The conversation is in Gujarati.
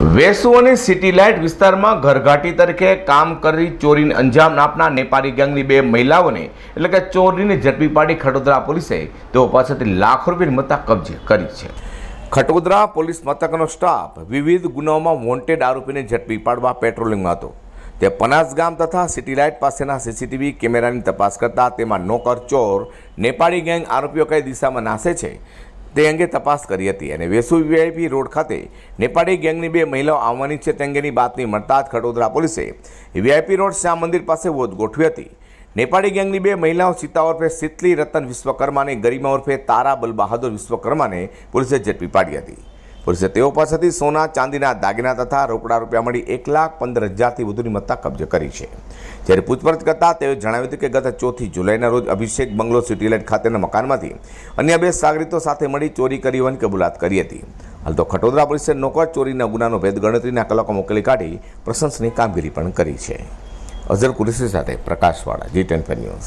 વેસુ અને સિટી લાઇટ વિસ્તારમાં ઘરઘાટી તરીકે કામ કરી ચોરીને અંજામ આપનાર નેપાળી ગેંગની બે મહિલાઓને, એટલે કે ચોરીને ઝડપી પાડી ખટોદરા પોલીસે તેઓ પાસેથી લાખો રૂપિયાની મત્તા કબજે કરી છે. ખટોદરા પોલીસ મથકનો સ્ટાફ વિવિધ ગુનાઓમાં વોન્ટેડ આરોપીને ઝડપી પાડવા પેટ્રોલિંગમાં હતો. તે પનાસ ગામ તથા સિટી લાઇટ પાસેના સીસીટીવી કેમેરાની તપાસ કરતા તેમાં નોકર ચોર નેપાળી ગેંગ આરોપીઓ કઈ દિશામાં નાસે છે? તે અંગે તપાસ કરી હતી અને વેસુ વીઆઈપી રોડ ખાતે નેપાળી ગેંગની બે મહિલાઓ આવવાની છે તે અંગેની બાતમી મળતા જ ખડોદરા પોલીસે વીઆઈપી રોડ શ્યામ મંદિર પાસે વોધ ગોઠવી હતી. નેપાળી ગેંગની બે મહિલાઓ સીતા ઉર્ફે શીતલી રતન વિશ્વકર્માને ગરિમા ઉર્ફે તારા બલબહાદુર વિશ્વકર્માને પોલીસે ઝડપી પાડી હતી. પોલીસે તેઓ પાસેથી સોના, ચાંદીના દાગીના તથા રોકડા રૂપિયા મળી એક લાખ પંદર હજારથી વધુની મત્તા કબજે કરી છે. જ્યારે પૂછપરછ કરતા તેઓએ જણાવ્યું હતું કે ગત ચોથી જુલાઈના રોજ અભિષેક બંગલો સિટી ખાતેના મકાનમાંથી અન્ય બે સાગરીતો સાથે મળી ચોરી કરી હોવાની કબૂલાત કરી હતી. હાલ તો ખટોદરા પોલીસે નોકર ચોરીના ગુનાનો ભેદ ગણતરીના કલાકો મોકલી કાઢી પ્રશંસની કામગીરી પણ કરી છે. અઝર કુરેશી સાથે પ્રકાશવાળા જી ટેન ન્યૂઝ.